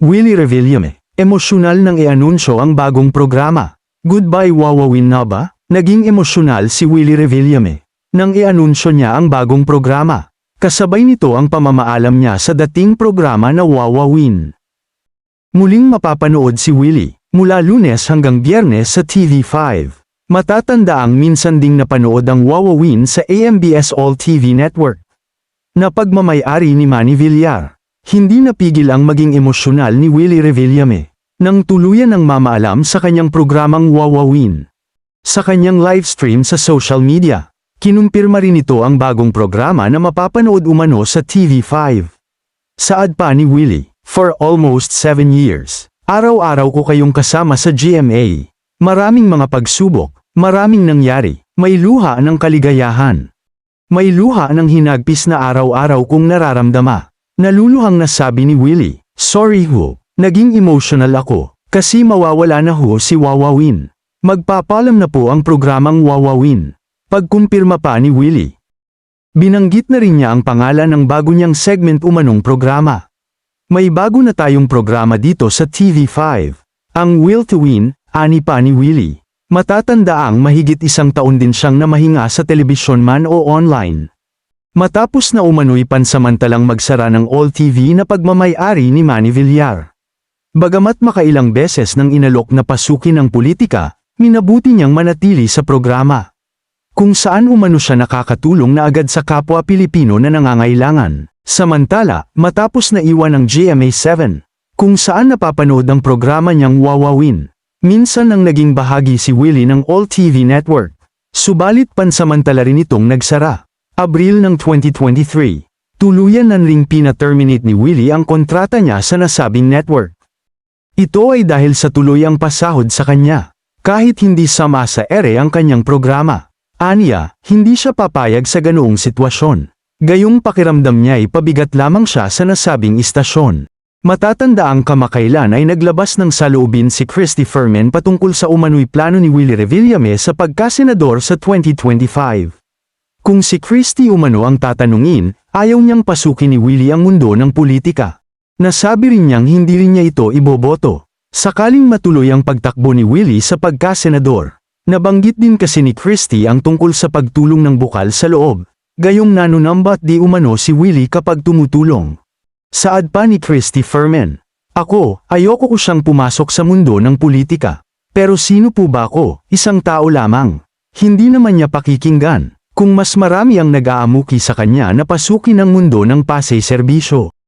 Willie Revillame, emosyonal nang ianunsyo ang bagong programa. Goodbye Wawawin na ba? Naging emosyonal si Willie Revillame nang ianunsyo niya ang bagong programa. Kasabay nito ang pamamaalam niya sa dating programa na Wawawin. Muling mapapanood si Willie mula lunes hanggang biyernes sa TV5. Matatanda ang minsan ding napanood ang Wawawin sa AMBS All TV Network. Na pagmamayari ni Manny Villar. Hindi napigil ang maging emosyonal ni Willie Revillame nang tuluyan ng mamaalam sa kanyang programang Wawawin. Sa kanyang livestream sa social media, kinumpirma rin ito ang bagong programa na mapapanood umano sa TV5. Saad pa ni Willie, for almost 7 years, araw-araw ko kayong kasama sa GMA. Maraming mga pagsubok, maraming nangyari, may luha ng kaligayahan. May luha ng hinagpis na araw-araw kong nararamdama. Naluluhang nasabi ni Willie, Sorry ho, naging emotional ako, kasi mawawala na ho si Wawawin. Magpapalam na po ang programang Wawawin. Pagkumpirma pa ni Willie. Binanggit na rin niya ang pangalan ng bago niyang segment umanong programa. May bago na tayong programa dito sa TV5. Ang Will to Win, ani pa ni Willie. Matatandaang mahigit isang taon din siyang namahinga sa telebisyon man o online. Matapos na umano'y pansamantalang magsara ng All TV na pagmamayari ni Manny Villar. Bagamat makailang beses nang inalok na pasukin ang politika, minabuti niyang manatili sa programa. Kung saan umano siya nakakatulong na agad sa kapwa Pilipino na nangangailangan. Samantala, matapos na iwan ng GMA7, kung saan napapanood ang programa niyang Wawawin, minsan nang naging bahagi si Willie ng All TV Network. Subalit pansamantala rin itong nagsara. Abril ng 2023, tuluyan na ring pina-terminate ni Willie ang kontrata niya sa nasabing network. Ito ay dahil sa tuluyang pasahod sa kanya, kahit hindi sama sa ere ang kanyang programa. Aniya, hindi siya papayag sa ganoong sitwasyon. Gayong pakiramdam niya ay pabigat lamang siya sa nasabing istasyon. Matatanda ang kamakailan ay naglabas ng saloobin si Christy Furman patungkol sa umano'y plano ni Willie Revillame sa pagkasenador sa 2025. Kung si Christy umano ang tatanungin, ayaw niyang pasukin ni Willie ang mundo ng politika. Nasabi rin niyang hindi rin niya ito iboboto. Sakaling matuloy ang pagtakbo ni Willie sa pagkasenador. Nabanggit din kasi ni Christy ang tungkol sa pagtulong ng bukal sa loob. Gayong nanunambat di umano si Willie kapag tumutulong. Saad pa ni Christy Furman. Ako, ayoko ko siyang pumasok sa mundo ng politika. Pero sino po ba ako? Isang tao lamang. Hindi naman niya pakikinggan. Kung mas marami ang nag-aamuki sa kanya na pasukin ang mundo ng pasay serbisyo.